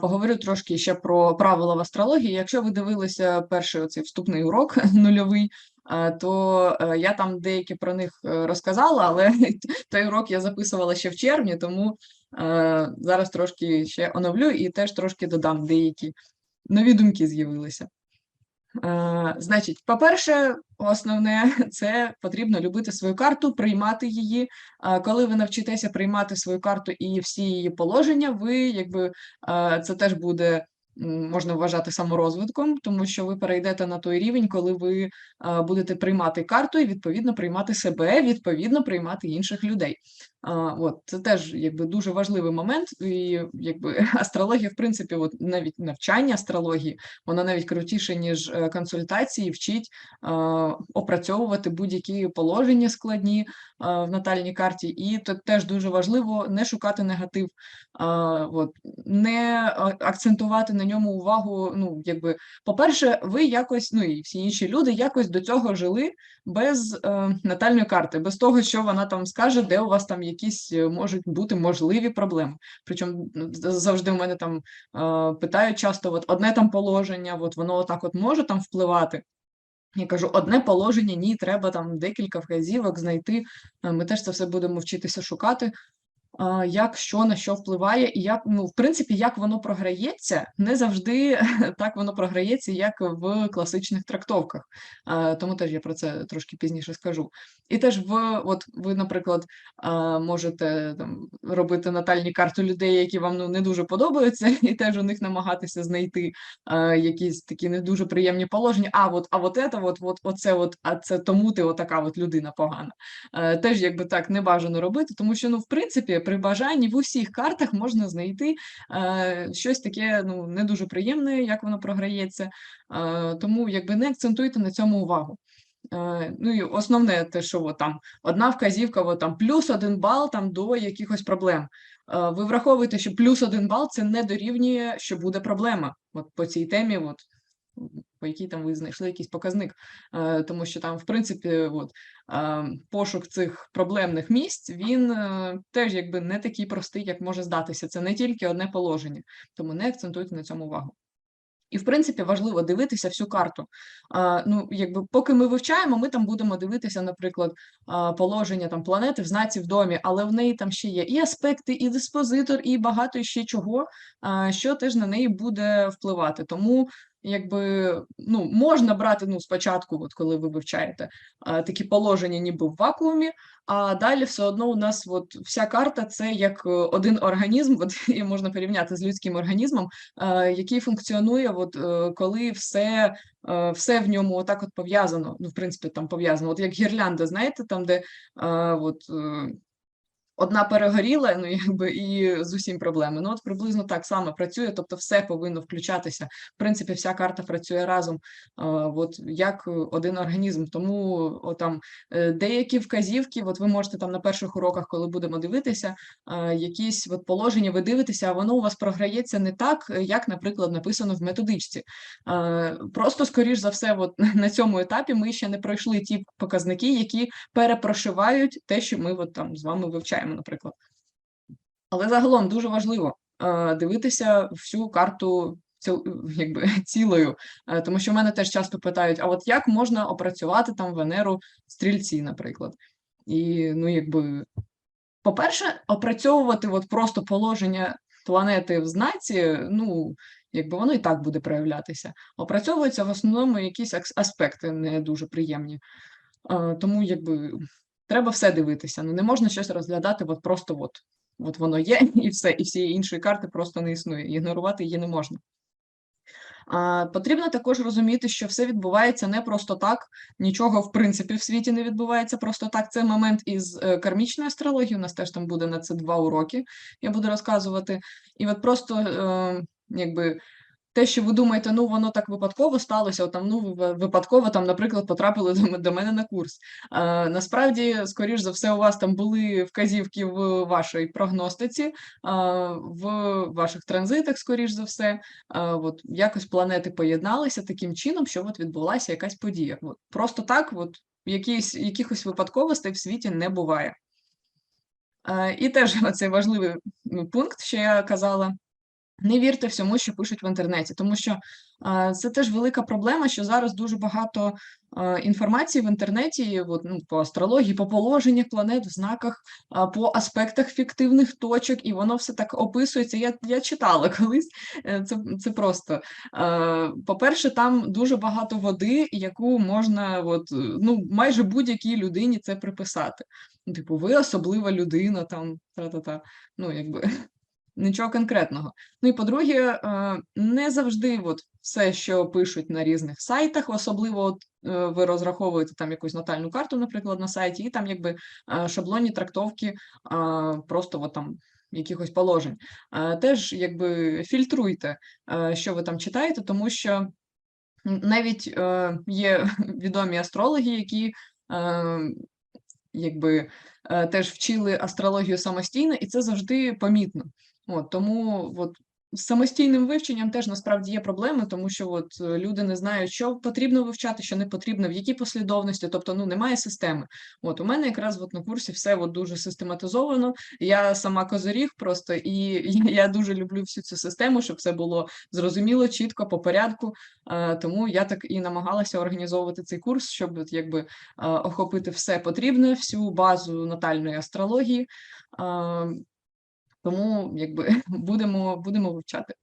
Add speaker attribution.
Speaker 1: Поговорю трошки ще про правила в астрології. Якщо ви дивилися перший оцей вступний урок нульовий, то е, я там деякі про них е, розказала, але той урок я записувала ще в червні, тому е, зараз трошки ще оновлю і теж трошки додам деякі нові думки з'явилися. Е, Значить, по-перше, основне це потрібно любити свою карту, приймати її. Коли ви навчитеся приймати свою карту і всі її положення, ви якби е, це теж буде. Можна вважати саморозвитком, тому що ви перейдете на той рівень, коли ви будете приймати карту і відповідно приймати себе, відповідно приймати інших людей. От це теж якби дуже важливий момент, і якби астрологія, в принципі, от навіть навчання астрології, воно навіть крутіше, ніж е, консультації, вчить опрацьовувати будь-які положення складні в натальній карті, і тут теж дуже важливо не шукати негатив, от, не акцентувати на ньому увагу. Ну, якби, по-перше, ви якось, ну і всі інші люди якось до цього жили без е, натальної карти, без того, що вона там скаже, де у вас там якісь е, можуть бути можливі проблеми. Причому ну, завжди в мене там е, питають часто, от одне там положення, от воно отак от може там впливати. Я кажу, одне положення, ні, треба там декілька вказівок знайти. Е, Ми теж це все будемо вчитися шукати. Як що на що впливає, і як ну в принципі, як воно програється, не завжди так воно програється, як в класичних трактовках. Тому теж я про це трошки пізніше скажу. І теж в от ви, наприклад, можете там робити натальні карти людей, які вам ну не дуже подобаються, і теж у них намагатися знайти якісь такі не дуже приємні положення. А от, а от це, от, от, оце, от, а це тому ти отака от людина погана. Е, Теж якби так не бажано робити, тому що ну, в принципі, при бажанні в усіх картах можна знайти е, щось таке ну не дуже приємне, як воно програється. Е, тому якби не акцентуйте на цьому увагу. Е, Ну і основне те, що от, там одна вказівка, от, там плюс один бал там до якихось проблем. Ви враховуєте, що плюс один бал це не дорівнює, що буде проблема. От по цій темі, от по якій там ви знайшли якийсь показник, Е, тому що там, в принципі, от пошук цих проблемних місць він е, теж якби не такий простий, як може здатися. Це не тільки одне положення, тому не акцентуйте на цьому увагу. І, в принципі, важливо дивитися всю карту. А, ну, якби поки ми вивчаємо, ми там будемо дивитися, наприклад, положення там планети в знаці в домі, але в неї там ще є і аспекти, і диспозитор, і багато ще чого, а, що теж на неї буде впливати. Тому якби ну можна брати ну спочатку, от коли ви вивчаєте такі положення, ніби в вакуумі, а далі все одно у нас от вся карта це як е, один організм, от і можна порівняти з людським організмом, який функціонує, от е, коли все, е, все в ньому отак от пов'язано. Ну, в принципі, там пов'язано. От як гірлянда, знаєте, там, де от. Одна перегоріла, ну якби і з усім проблеми. Ну от приблизно так само працює, тобто все повинно включатися. В принципі, вся карта працює разом, от як один організм. Тому от, там е, деякі вказівки, от ви можете там на перших уроках, коли будемо дивитися, якісь от положення ви дивитеся, а воно у вас програється не так, як, наприклад, написано в методичці. Просто, скоріш за все, от на цьому етапі ми ще не пройшли ті показники, які перепрошивають те, що ми от там з вами вивчаємо, наприклад. Але загалом дуже важливо е, дивитися всю карту якби, цілою, Е, тому що в мене теж часто питають: а от як можна опрацювати там Венеру стрільці, наприклад? І ну, якби, по-перше, опрацьовувати от просто положення планети в знаці, ну, якби воно і так буде проявлятися. Опрацьовуються в основному якісь аспекти не дуже приємні. Е, Тому якби треба все дивитися. Ну не можна щось розглядати от просто от, от воно є, і все, і всі інші карти просто не існує. Ігнорувати її не можна. А, потрібно також розуміти, що все відбувається не просто так, нічого в принципі в світі не відбувається просто так. Це момент із е, кармічної астрології. У нас теж там буде на це два уроки. Я буду розказувати. І от просто е, якби те, що ви думаєте, ну воно так випадково сталося, там ну випадково там, наприклад, потрапили до, мене на курс. А, насправді, скоріш за все, у вас там були вказівки в вашій прогностиці, а, в ваших транзитах, скоріш за все. А, от якось планети поєдналися таким чином, що от відбулася якась подія. От просто так, от якісь якихось випадковостей в світі не буває. І теж оцей важливий пункт, що я казала. Не вірте всьому, що пишуть в інтернеті, тому що е, це теж велика проблема, що зараз дуже багато е, інформації в інтернеті, от, ну, по астрології, по положеннях планет, в знаках, а, по аспектах фіктивних точок, і воно все так описується. Я, я читала колись. е, Це, це просто. По-перше, там дуже багато води, яку можна, от, ну, майже будь-якій людині це приписати. Типу, ви особлива людина, там, та-та-та. Ну, якби нічого конкретного. Ну і по-друге, е, не завжди от все, що пишуть на різних сайтах, особливо от, е, ви розраховуєте там якусь натальну карту, наприклад, на сайті, і там якби е, шаблонні трактовки просто от там якихось положень. Теж якби фільтруйте, що ви там читаєте, тому що навіть є відомі астрологи, які якби е, теж вчили астрологію самостійно, і це завжди помітно. От, тому от, з самостійним вивченням теж насправді є проблеми, тому що от е, люди не знають, що потрібно вивчати, що не потрібно, в якій послідовності, тобто ну немає системи. От у мене якраз от на курсі все от дуже систематизовано. Я сама козиріг просто, і я дуже люблю всю цю систему, щоб все було зрозуміло, чітко, по порядку. Е, Тому я так і намагалася організовувати цей курс, щоб якби е, охопити все потрібне, всю базу натальної астрології. Тому якби будемо, будемо вивчати.